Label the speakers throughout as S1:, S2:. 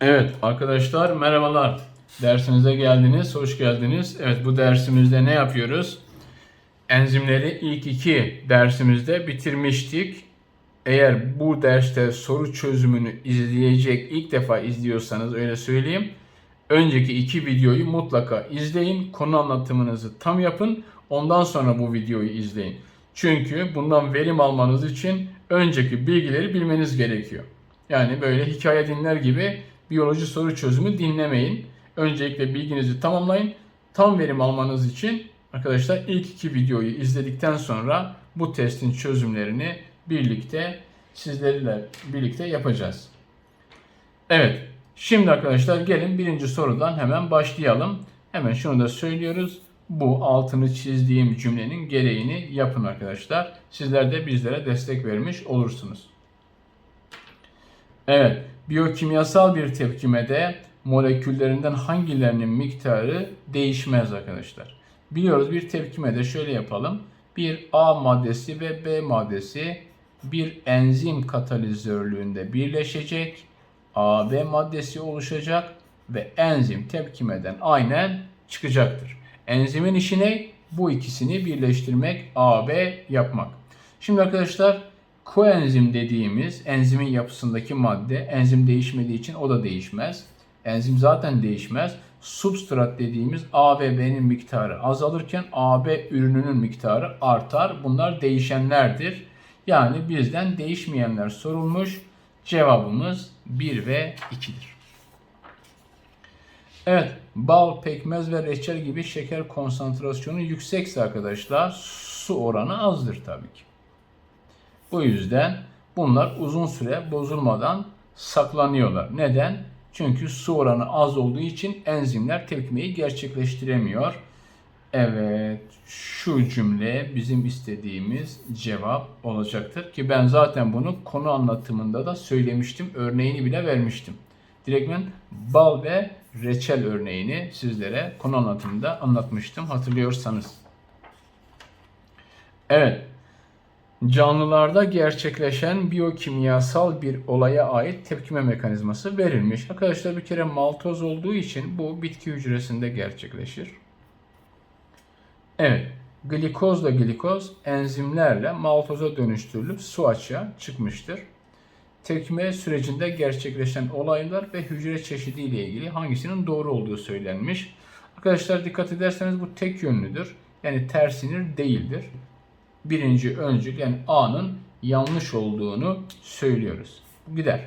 S1: Evet arkadaşlar merhabalar. Dersinize geldiniz, hoş geldiniz. Evet bu dersimizde ne yapıyoruz? Enzimleri ilk iki dersimizde bitirmiştik. Eğer bu derste soru çözümünü izleyecek ilk defa izliyorsanız öyle söyleyeyim. Önceki iki videoyu mutlaka izleyin. Konu anlatımınızı tam yapın. Ondan sonra bu videoyu izleyin. Çünkü bundan verim almanız için önceki bilgileri bilmeniz gerekiyor. Yani böyle hikaye dinler gibi biyoloji soru çözümü dinlemeyin. Öncelikle bilginizi tamamlayın. Tam verim almanız için arkadaşlar ilk iki videoyu izledikten sonra bu testin çözümlerini birlikte sizlerle birlikte yapacağız. Evet. Şimdi arkadaşlar gelin birinci sorudan hemen başlayalım. Hemen şunu da söylüyoruz. Bu altını çizdiğim cümlenin gereğini yapın arkadaşlar. Sizler de bizlere destek vermiş olursunuz. Evet, biyokimyasal bir tepkimede moleküllerinden hangilerinin miktarı değişmez arkadaşlar. Biliyoruz bir tepkimede şöyle yapalım. Bir A maddesi ve B maddesi bir enzim katalizörlüğünde birleşecek. AB maddesi oluşacak ve enzim tepkimeden aynen çıkacaktır. Enzimin işi ne? Bu ikisini birleştirmek, AB yapmak. Şimdi arkadaşlar koenzim dediğimiz enzimin yapısındaki madde, enzim değişmediği için o da değişmez. Enzim zaten değişmez. Substrat dediğimiz A ve B'nin miktarı azalırken AB ürününün miktarı artar. Bunlar değişenlerdir. Yani bizden değişmeyenler sorulmuş. Cevabımız 1 ve 2'dir. Evet, bal, pekmez ve reçel gibi şeker konsantrasyonu yüksekse arkadaşlar su oranı azdır tabii ki. Bu yüzden bunlar uzun süre bozulmadan saklanıyorlar. Neden? Çünkü su oranı az olduğu için enzimler tepkimeyi gerçekleştiremiyor. Evet, şu cümle bizim istediğimiz cevap olacaktır ki ben zaten bunu konu anlatımında da söylemiştim. Örneğini bile vermiştim. Direktmen bal ve reçel örneğini sizlere konu anlatımında anlatmıştım hatırlıyorsanız. Evet, canlılarda gerçekleşen biyokimyasal bir olaya ait tepkime mekanizması verilmiş. Arkadaşlar bir kere maltoz olduğu için bu bitki hücresinde gerçekleşir. Evet, glikozla glikoz enzimlerle maltoza dönüştürülüp su açığa çıkmıştır. Tepkime sürecinde gerçekleşen olaylar ve hücre çeşidi ile ilgili hangisinin doğru olduğu söylenmiş. Arkadaşlar dikkat ederseniz bu tek yönlüdür. Yani tersinir değildir. Birinci öncül yani A'nın yanlış olduğunu söylüyoruz. Gider.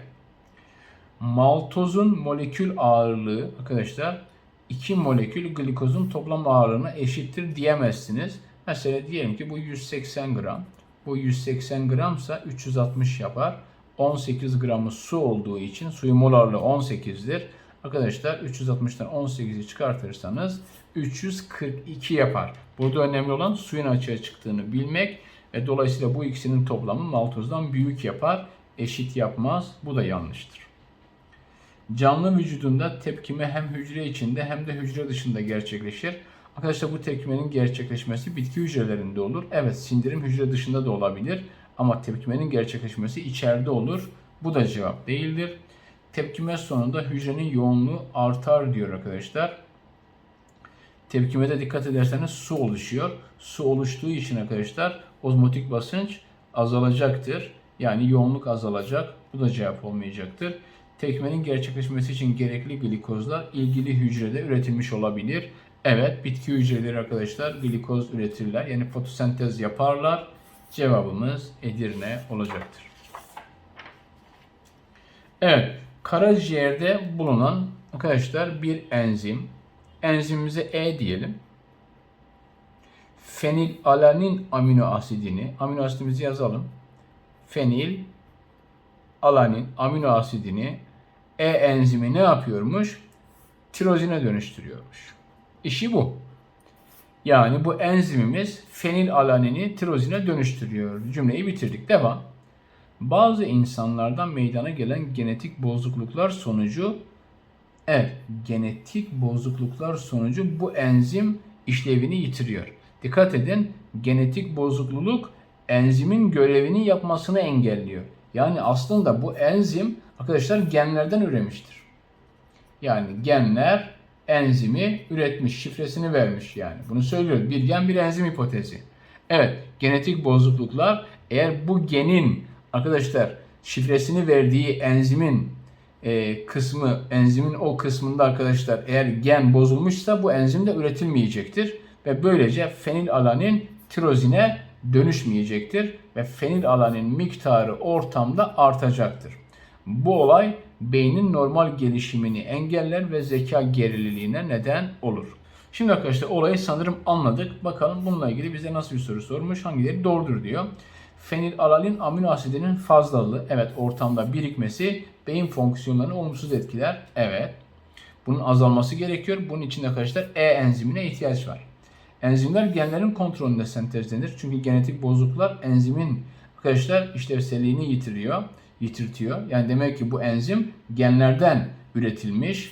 S1: Maltozun molekül ağırlığı arkadaşlar 2 molekül glikozun toplam ağırlığına eşittir diyemezsiniz. Mesela diyelim ki bu 180 gram. Bu 180 gramsa 360 yapar. 18 gramı su olduğu için suyu molarlığı 18'dir. Arkadaşlar 360'tan 18'i çıkartırsanız 342 yapar. Burada önemli olan suyun açığa çıktığını bilmek ve dolayısıyla bu ikisinin toplamı maltozdan büyük yapar, eşit yapmaz. Bu da yanlıştır. Canlı vücudunda tepkime hem hücre içinde hem de hücre dışında gerçekleşir. Arkadaşlar bu tepkimenin gerçekleşmesi bitki hücrelerinde olur. Evet sindirim hücre dışında da olabilir ama tepkimenin gerçekleşmesi içeride olur. Bu da cevap değildir. Tepkime sonunda hücrenin yoğunluğu artar diyor arkadaşlar. Tepkimede dikkat ederseniz su oluşuyor. Su oluştuğu için arkadaşlar ozmotik basınç azalacaktır. Yani yoğunluk azalacak. Bu da cevap olmayacaktır. Tepkimenin gerçekleşmesi için gerekli glikozlar ilgili hücrede üretilmiş olabilir. Evet bitki hücreleri arkadaşlar glikoz üretirler. Yani fotosentez yaparlar. Cevabımız Edirne olacaktır. Evet karaciğerde bulunan arkadaşlar bir enzim. Enzimimize E diyelim. Fenilalanin amino asidini, amino asidimizi yazalım. Fenil alanin amino asidini E enzimi ne yapıyormuş? Tirozine dönüştürüyormuş. İşi bu. Yani bu enzimimiz fenilalanini tirozine dönüştürüyor. Cümleyi bitirdik. Devam. Bazı insanlardan meydana gelen genetik bozukluklar sonucu evet genetik bozukluklar sonucu bu enzim işlevini yitiriyor. Dikkat edin genetik bozukluluk enzimin görevini yapmasını engelliyor. Yani aslında bu enzim arkadaşlar genlerden üremiştir. Yani genler enzimi üretmiş, şifresini vermiş yani. Bunu söylüyoruz. Bir gen bir enzim hipotezi. Evet, genetik bozukluklar eğer bu genin arkadaşlar şifresini verdiği enzimin e, kısmı, enzimin o kısmında arkadaşlar eğer gen bozulmuşsa bu enzim de üretilmeyecektir ve böylece fenilalanin tirozine dönüşmeyecektir ve fenilalanin miktarı ortamda artacaktır. Bu olay beynin normal gelişimini engeller ve zeka gerililiğine neden olur. Şimdi arkadaşlar olayı sanırım anladık. Bakalım bununla ilgili bize nasıl bir soru sormuş. Hangileri doğrudur diyor. Fenilalalin amino asidinin fazlalığı. Evet ortamda birikmesi beyin fonksiyonlarını olumsuz etkiler. Evet. Bunun azalması gerekiyor. Bunun için arkadaşlar E enzimine ihtiyaç var. Enzimler genlerin kontrolünde sentezlenir. Çünkü genetik bozukluklar enzimin arkadaşlar işlevselliğini yitiriyor, yitirtiyor. Yani demek ki bu enzim genlerden üretilmiş.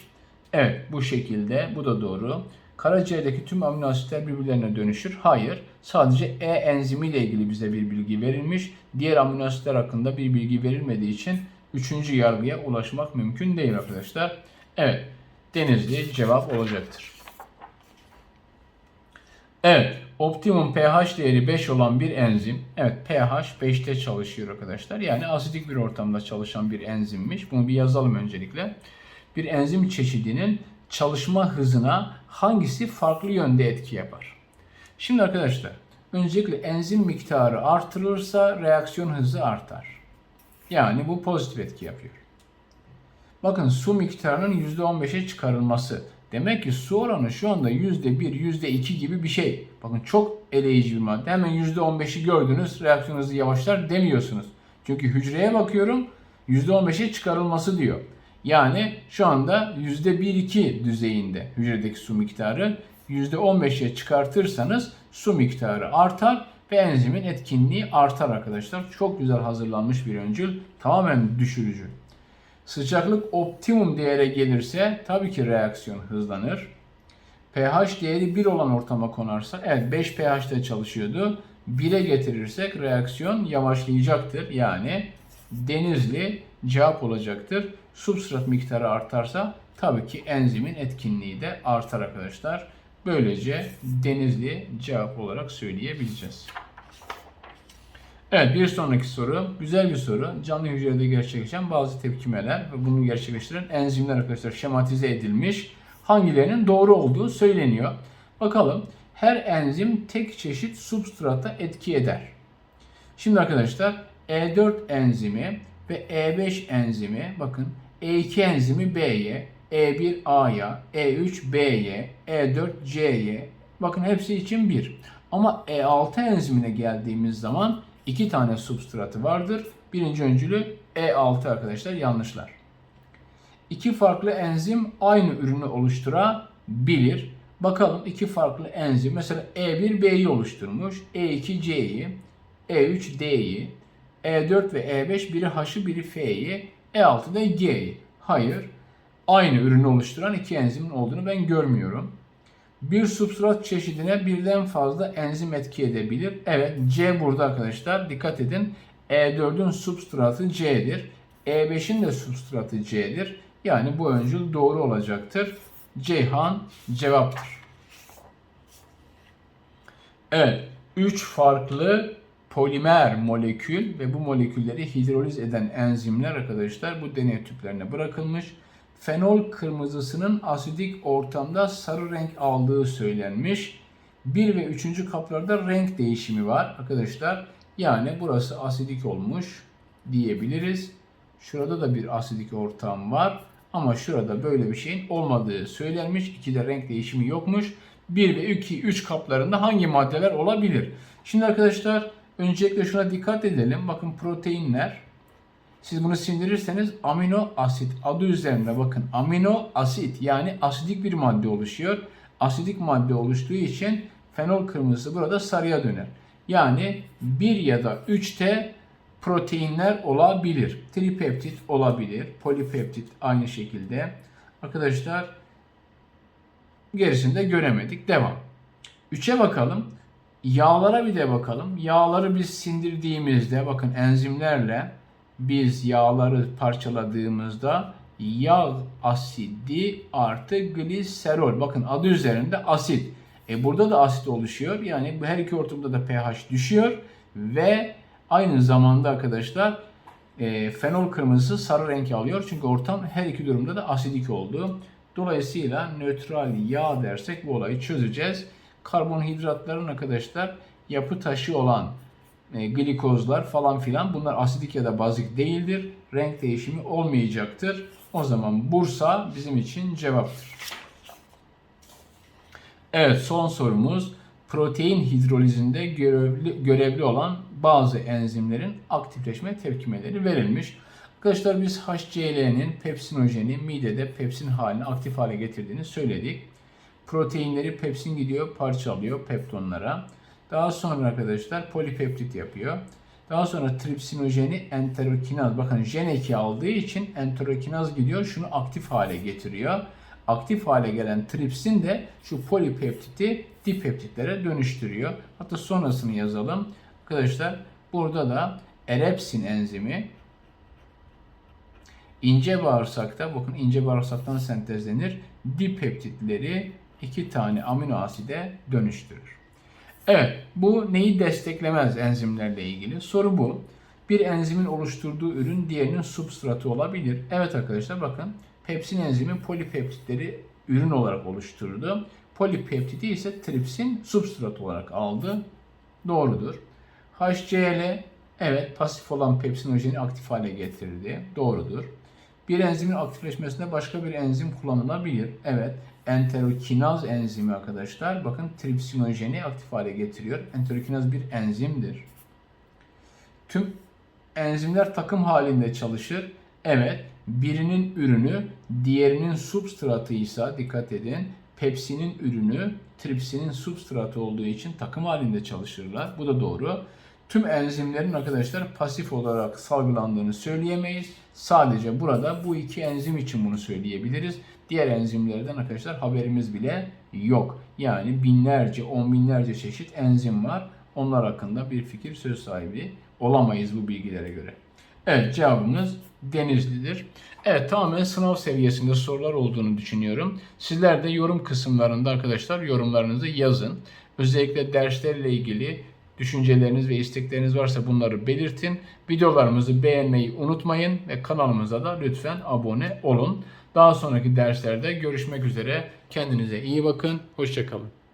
S1: Evet bu şekilde bu da doğru. Karaciğerdeki tüm amino asitler birbirlerine dönüşür. Hayır. Sadece E enzimi ile ilgili bize bir bilgi verilmiş. Diğer amino asitler hakkında bir bilgi verilmediği için üçüncü yargıya ulaşmak mümkün değil arkadaşlar. Evet. Denizli cevap olacaktır. Evet. Optimum pH değeri 5 olan bir enzim. Evet pH 5'te çalışıyor arkadaşlar. Yani asidik bir ortamda çalışan bir enzimmiş. Bunu bir yazalım öncelikle. Bir enzim çeşidinin çalışma hızına hangisi farklı yönde etki yapar? Şimdi arkadaşlar öncelikle enzim miktarı artırılırsa reaksiyon hızı artar. Yani bu pozitif etki yapıyor. Bakın su miktarının %15'e çıkarılması. Demek ki su oranı şu anda %1, %2 gibi bir şey. Bakın çok eleyici bir madde. Hemen %15'i gördünüz reaksiyon hızı yavaşlar demiyorsunuz. Çünkü hücreye bakıyorum %15'e çıkarılması diyor. Yani şu anda %1-2 düzeyinde hücredeki su miktarı. %15'e çıkartırsanız su miktarı artar ve enzimin etkinliği artar arkadaşlar. Çok güzel hazırlanmış bir öncül. Tamamen düşürücü. Sıcaklık optimum değere gelirse tabii ki reaksiyon hızlanır. pH değeri 1 olan ortama konarsa, evet 5 pH'te çalışıyordu. 1'e getirirsek reaksiyon yavaşlayacaktır. Yani denizli cevap olacaktır. Substrat miktarı artarsa tabii ki enzimin etkinliği de artar arkadaşlar. Böylece denizli cevap olarak söyleyebileceğiz. Evet bir sonraki soru. Güzel bir soru. Canlı hücrede gerçekleşen bazı tepkimeler ve bunu gerçekleştiren enzimler arkadaşlar şematize edilmiş. Hangilerinin doğru olduğu söyleniyor. Bakalım her enzim tek çeşit substrata etki eder. Şimdi arkadaşlar E4 enzimi ve E5 enzimi bakın E2 enzimi B'ye, E1 A'ya, E3 B'ye, E4 C'ye. Bakın hepsi için bir. Ama E6 enzimine geldiğimiz zaman iki tane substratı vardır. Birinci öncülü E6 arkadaşlar yanlışlar. İki farklı enzim aynı ürünü oluşturabilir. Bakalım iki farklı enzim mesela E1 B'yi oluşturmuş, E2 C'yi, E3 D'yi, E4 ve E5 biri H'ı biri F'yi, E6 da G'yi. Hayır. Aynı ürünü oluşturan iki enzimin olduğunu ben görmüyorum. Bir substrat çeşidine birden fazla enzim etki edebilir. Evet C burada arkadaşlar. Dikkat edin. E4'ün substratı C'dir. E5'in de substratı C'dir. Yani bu öncül doğru olacaktır. Ceyhan cevaptır. Evet. 3 farklı polimer molekül ve bu molekülleri hidroliz eden enzimler arkadaşlar bu deney tüplerine bırakılmış. Fenol kırmızısının asidik ortamda sarı renk aldığı söylenmiş. 1 ve 3. kaplarda renk değişimi var arkadaşlar. Yani burası asidik olmuş diyebiliriz. Şurada da bir asidik ortam var. Ama şurada böyle bir şeyin olmadığı söylenmiş. 2'de renk değişimi yokmuş. 1 ve 2, 3 kaplarında hangi maddeler olabilir? Şimdi arkadaşlar öncelikle şuna dikkat edelim. Bakın proteinler. Siz bunu sindirirseniz amino asit adı üzerinde bakın amino asit yani asidik bir madde oluşuyor. Asidik madde oluştuğu için fenol kırmızısı burada sarıya döner. Yani 1 ya da 3'te proteinler olabilir. Tripeptit olabilir. Polipeptit aynı şekilde. Arkadaşlar gerisini de göremedik. Devam. 3'e bakalım. Yağlara bir de bakalım. Yağları biz sindirdiğimizde bakın enzimlerle biz yağları parçaladığımızda yağ asidi artı gliserol. Bakın adı üzerinde asit. E burada da asit oluşuyor. Yani bu her iki ortamda da pH düşüyor ve aynı zamanda arkadaşlar e, fenol kırmızısı sarı renk alıyor. Çünkü ortam her iki durumda da asidik oldu. Dolayısıyla nötral yağ dersek bu olayı çözeceğiz. Karbonhidratların arkadaşlar yapı taşı olan e, glikozlar falan filan bunlar asidik ya da bazik değildir. Renk değişimi olmayacaktır. O zaman Bursa bizim için cevaptır. Evet son sorumuz protein hidrolizinde görevli, görevli olan bazı enzimlerin aktifleşme tepkimeleri verilmiş. Arkadaşlar biz HCl'nin pepsinojeni midede pepsin halini aktif hale getirdiğini söyledik. Proteinleri pepsin gidiyor parçalıyor peptonlara. Daha sonra arkadaşlar polipeptit yapıyor. Daha sonra tripsinojeni enterokinaz. Bakın gen eki aldığı için enterokinaz gidiyor şunu aktif hale getiriyor. Aktif hale gelen tripsin de şu polipeptiti dipeptitlere dönüştürüyor. Hatta sonrasını yazalım. Arkadaşlar burada da erepsin enzimi ince bağırsakta bakın ince bağırsaktan sentezlenir. Dipeptitleri iki tane amino aside dönüştürür. Evet, bu neyi desteklemez enzimlerle ilgili? Soru bu. Bir enzimin oluşturduğu ürün diğerinin substratı olabilir. Evet arkadaşlar bakın pepsin enzimi polipeptitleri ürün olarak oluşturdu. Polipeptidi ise tripsin substrat olarak aldı. Doğrudur. HCl evet pasif olan pepsinojeni aktif hale getirdi. Doğrudur. Bir enzimin aktifleşmesinde başka bir enzim kullanılabilir. Evet. Enterokinaz enzimi arkadaşlar bakın tripsinojeni aktif hale getiriyor. Enterokinaz bir enzimdir. Tüm enzimler takım halinde çalışır. Evet. Birinin ürünü diğerinin substratıysa dikkat edin. Pepsinin ürünü tripsinin substratı olduğu için takım halinde çalışırlar. Bu da doğru. Tüm enzimlerin arkadaşlar pasif olarak salgılandığını söyleyemeyiz. Sadece burada bu iki enzim için bunu söyleyebiliriz. Diğer enzimlerden arkadaşlar haberimiz bile yok. Yani binlerce, on binlerce çeşit enzim var. Onlar hakkında bir fikir söz sahibi olamayız bu bilgilere göre. Evet cevabımız Denizli'dir. Evet tamamen sınav seviyesinde sorular olduğunu düşünüyorum. Sizler de yorum kısımlarında arkadaşlar yorumlarınızı yazın. Özellikle derslerle ilgili düşünceleriniz ve istekleriniz varsa bunları belirtin. Videolarımızı beğenmeyi unutmayın ve kanalımıza da lütfen abone olun. Daha sonraki derslerde görüşmek üzere. Kendinize iyi bakın. Hoşçakalın.